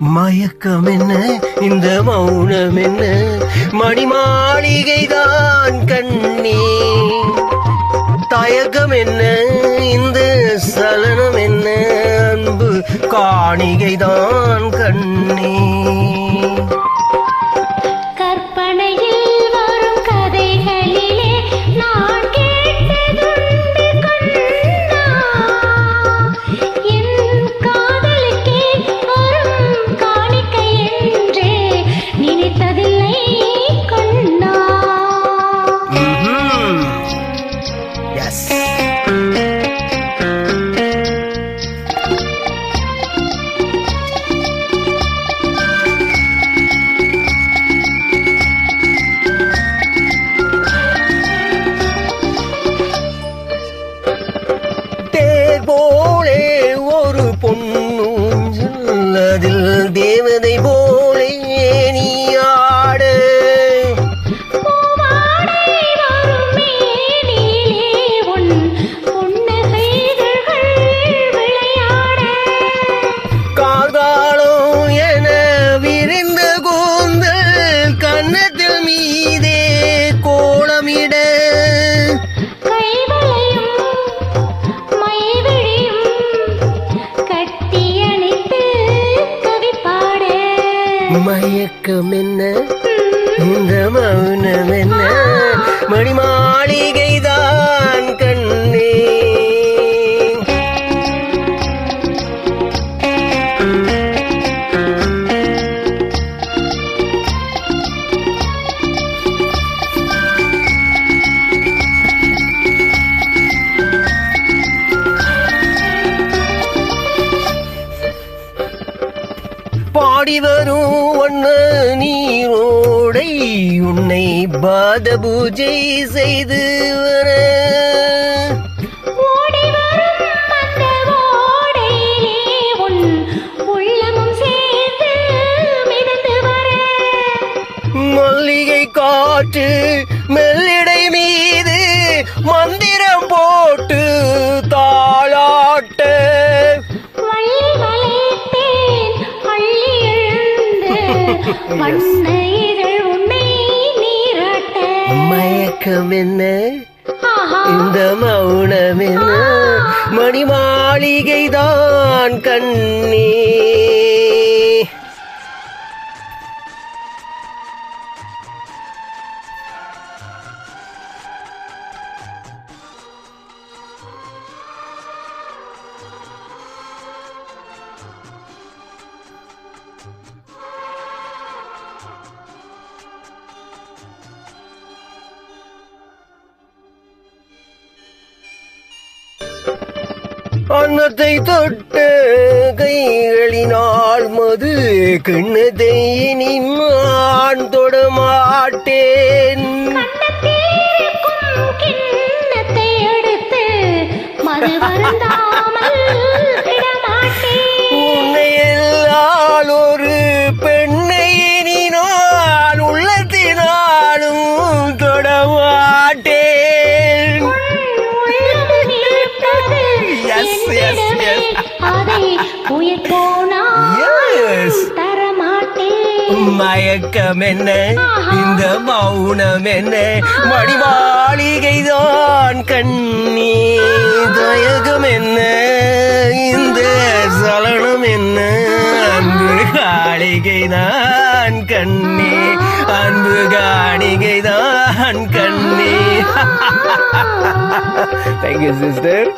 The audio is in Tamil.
மயக்கம் என்ன இந்த மௌனம் என்ன மணி மாளிகைதான் கண்ணே. தயக்கம் என்ன இந்த சலனம் என்ன அன்பு காணிகைதான் கண்ணே. மயக்கம் என்ன இந்த மௌனம் என்ன மணி பாடி வரும் வண்ண நீரோடை உன்னை பாத பூஜை செய்து வர. மயக்கம் என்ன இந்த மௌனம் என்ன மணி மாளிகைதான் கண்ணே அன்னத்தை தொட்ட கைகளினால் மது கிண்ணத்தை இனி நான் தொடமாட்டேன் மது வருந்தாமல் மயக்கம் என்ன இந்த மௌனம் என்ன மணி மாளிகைதான் கண்ணே தயகம் என்ன இந்த சலனம் என்ன அன்பு காளிகைதான் கண்ணே அன்பு காணிகைதான் கண்ணே. Thank you sister